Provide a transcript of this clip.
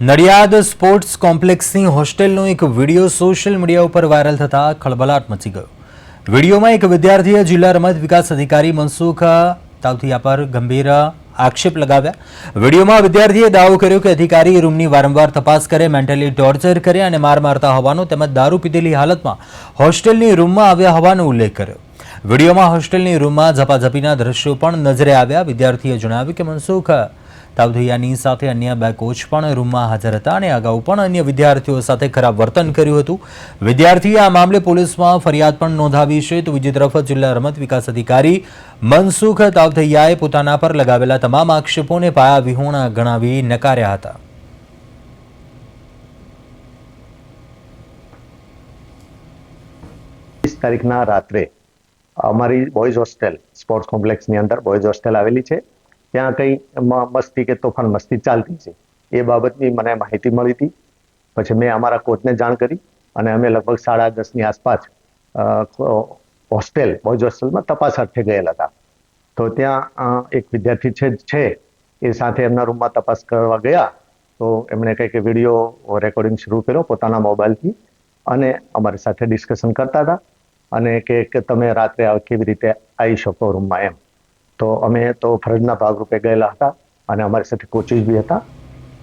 Nadiad sports કોમ્પ્લેક્સની હોસ્ટેલનો એક વીડિયો સોશિયલ મીડિયા ઉપર વાયરલ થતા ખળબલાટ મચી ગયો. વિડીયોમાં એક વિદ્યાર્થીએ જિલ્લા રમત વિકાસ અધિકારી મનસુખ તાવથિયા પર ગંભીર આક્ષેપ લગાવ્યા. વિડીયોમાં વિદ્યાર્થીએ દાવો કર્યો કે અધિકારી રૂમની વારંવાર તપાસ કરે, મેન્ટલી ટોર્ચર કરે અને માર મારતા હોવાનો તેમજ દારૂ પીધેલી હાલતમાં હોસ્ટેલની રૂમમાં આવ્યા હોવાનો ઉલ્લેખ કર્યો. વિડીયોમાં હોસ્ટેલની રૂમમાં ઝપાઝપીના દ્રશ્યો પણ નજરે આવ્યા. વિદ્યાર્થીએ જણાવ્યું કે મનસુખ તાવધિયાની સાથે અન્ય બે કોચ પણ રૂમમાં હાજર હતા અને અગાઉ પણ અન્ય વિદ્યાર્થીઓ સાથે ખરાબ વર્તન કર્યું હતું. વિદ્યાર્થીએ આ મામલે પોલીસમાં ફરિયાદ પણ નોંધાવી છે. તો બીજી તરફ જિલ્લા રમત વિકાસ અધિકારી મનસુખ તાવધૈયાએ પોતાના પર લગાવેલા તમામ આક્ષેપોને પાયા વિહોણા ગણાવી નકાર્યા હતા. વીસ તારીખના રાત્રે અમારી બોયઝ હોસ્ટેલ સ્પોર્ટ્સ કોમ્પ્લેક્સની અંદર બોયઝ હોસ્ટેલ આવેલી છે. ત્યાં કંઈ મસ્તી કે તોફાન મસ્તી ચાલતી છે. એ બાબતની મને માહિતી મળી હતી. પછી મેં અમારા કોચને જાણ કરી અને અમે લગભગ સાડા દસની આસપાસ હોસ્ટેલ, બોયઝ હોસ્ટેલમાં તપાસ અર્થે ગયેલા હતા. તો ત્યાં એક વિદ્યાર્થી છે છે, એ સાથે એમના રૂમમાં તપાસ કરવા ગયા. તો એમણે કંઈક વીડિયો રેકોર્ડિંગ શરૂ કર્યો પોતાના મોબાઈલથી અને અમારી સાથે ડિસ્કશન કરતા હતા અને કે તમે રાત્રે કેવી રીતે આવી શકો રૂમમાં એમ. તો અમે તો ફરજના ભાગરૂપે ગયેલા હતા અને અમારી સાથે કોચિસ બી હતા.